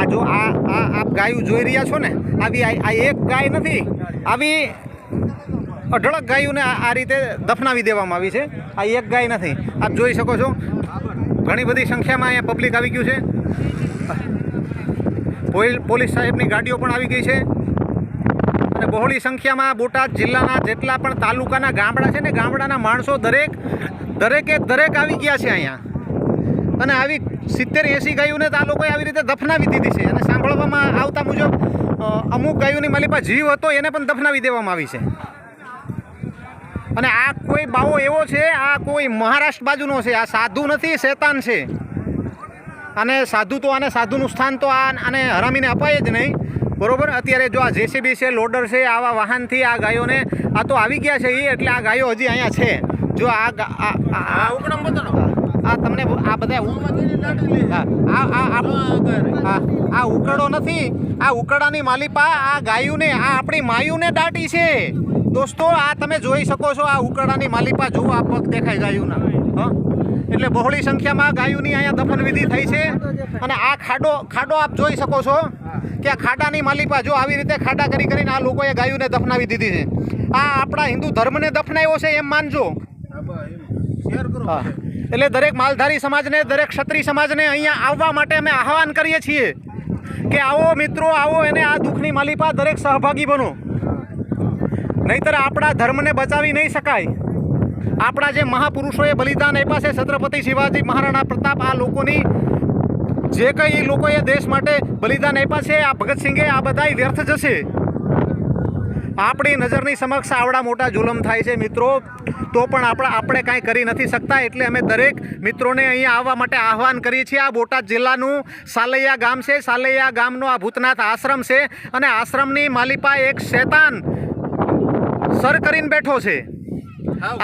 આ જો, આ આ, આપ ગાયું જોઈ રહ્યા છો ને? આવી, આ એક ગાય નથી. આવી અઢળક ગાયોને આ રીતે દફનાવી દેવામાં આવી છે. આ એક ગાય નથી. આપ જોઈ શકો છો. ઘણી બધી સંખ્યામાં અહીંયા પબ્લિક આવી ગયું છે. પોલ- પોલીસ સાહેબની ગાડીઓ પણ આવી ગઈ છે. અને બહોળી સંખ્યામાં બોટાદ જિલ્લાના જેટલા પણ તાલુકાના ગામડા છે ને, ગામડાના માણસો દરેક દરેકે દરેક આવી ગયા છે અહીંયા. અને આવી સિત્તેર એંસી ગાયોને તો આ લોકોએ આવી રીતે દફનાવી દીધી છે. અને સાંભળવામાં આવતા મુજબ અમુક ગાયોની માલી જીવ હતો, એને પણ દફનાવી દેવામાં આવી છે. અને આ કોઈ બાવો એવો છે, આ કોઈ મહારાષ્ટ્ર બાજુનો છે. આ સાધુ નથી, શેતાન છે. અને સાધુ તો આને સાધુનું સ્થાન તો આ આને હરામીને અપાય જ નહીં. બરોબર? અત્યારે જો આ જેસીબી છે, લોડર છે, આવા વાહનથી આ ગાયોને, આ તો આવી ગયા છે એ એટલે આ ગાયો હજી અહીંયા છે. જો આ આ આ- આ આ તમને આ બધા હા, આ આ આ આ આ નથી. આ ઉકડાની માલિપા આ ગાયુને આ આપણી માયુને દાટી છે. દોસ્તો આ તમે જોઈ શકો છો આ ઉકળાની માલિપા જો આ પગ દેખાય ગાયુના. હા? એટલે બહોળી સંખ્યામાં ગાયુની અહીંયા દફનવિધિ થઈ છે. અને આ ખાડો ખાડો આપ જોઈ શકો છો કે આ ખાડાની માલિપા જો આવી રીતે ખાડા કરી કરીને આ લોકોએ ગાયુને દફનાવી દીધી છે. આ આપણા હિન્દુ ધર્મને દફનાવ્યો છે એમ માનજો. એટલે દરેક માલધારી સમાજને દરેક ક્ષત્રિય સમાજને અહીંયા આવવા માટે અમે આહવાન કરીએ છીએ કે આવો મિત્રો આવો એને આ દુઃખની માલિપા દરેક સહભાગી બનો. નહીતર આપણા ધર્મને બચાવી નહીં શકાય. આપણા જે મહાપુરુષોએ બલિદાન આપ્યા છે છત્રપતિ શિવાજી મહારાણા પ્રતાપ આ લોકોની જે કંઈ લોકોએ દેશ માટે બલિદાન આપ્યા છે આ ભગતસિંહે આ બધાય વ્યર્થ જશે. આપણી નજરની સમક્ષ આવડા મોટા જુલમ થાય છે મિત્રો. તો પણ આપણા આપણે કાંઈ કરી નથી શકતા, એટલે અમે દરેક મિત્રોને અહીંયા આવવા માટે આહવાન કરીએ છીએ. આ બોટાદ જિલ્લાનું સાલૈયા ગામ છે. સાલૈયા ગામનો આ ભૂતનાથ આશ્રમ છે અને આશ્રમની માલિપા એક શેતાન સર કરીને બેઠો છે.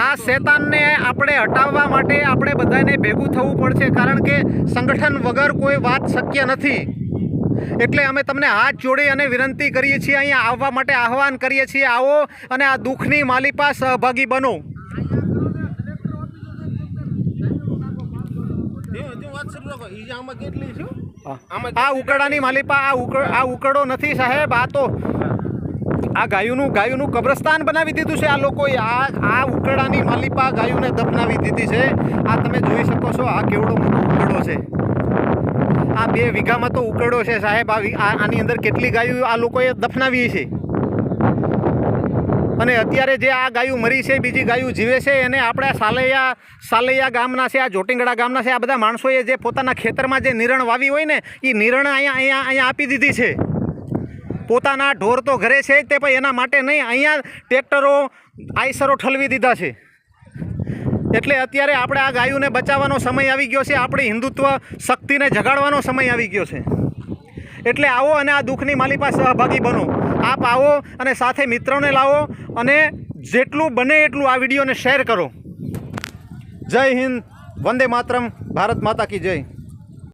આ શેતાનને આપણે હટાવવા માટે આપણે બધાને ભેગું થવું પડશે, કારણ કે સંગઠન વગર કોઈ વાત શક્ય નથી. એટલે અમે તમને હાથ જોડી અને વિનંતી કરીએ છીએ, અહીંયા આવવા માટે આહવાન કરીએ છીએ, આવો અને આ દુઃખની માલિપા સહભાગી બનો. આ ઉકડાની માલિપા આ ઉકળ આ ઉકડો નથી સાહેબ આ તો આ ગાયુનું ગાયુનું કબ્રસ્તાન બનાવી દીધું છે આ લોકોએ. આ આ ઉકડાની માલિપા ગાયુને દફનાવી દીધી છે. આ તમે જોઈ શકો છો આ કેવડો મોટો ઉકડો છે. આ બે વીઘામાં તો ઉકડો છે સાહેબ આ- આની અંદર કેટલી ગાયો આ લોકોએ દફનાવી છે? અને અત્યારે જે આ ગાયું મરી છે, બીજી ગાયું જીવે છે, એને આપણે સાલૈયા સાલૈયા ગામના છે, આ જોટિંગડા ગામના છે, આ બધા માણસોએ જે પોતાના ખેતરમાં જે નિરણ વાવી હોય ને એ નિરણ અહીંયા અહીંયા અહીંયા આપી દીધી છે. પોતાના ઢોર તો ઘરે છે તે, પણ એના માટે નહીં, અહીંયા ટ્રેક્ટરો, આઈસરો ઠલવી દીધા છે. એટલે અત્યારે આપણે આ ગાયોને બચાવવાનો સમય આવી ગયો છે, આપણી હિન્દુત્વ શક્તિને જગાડવાનો સમય આવી ગયો છે. એટલે આવો અને આ દુઃખની માલિપા સહભાગી બનો. આપ આવો અને સાથે મિત્રોને લાવો અને જેટલું બને એટલું આ વિડીયોને શેર કરો. જય હિન્દ, વંદે માતરમ, ભારત માતા કી જય.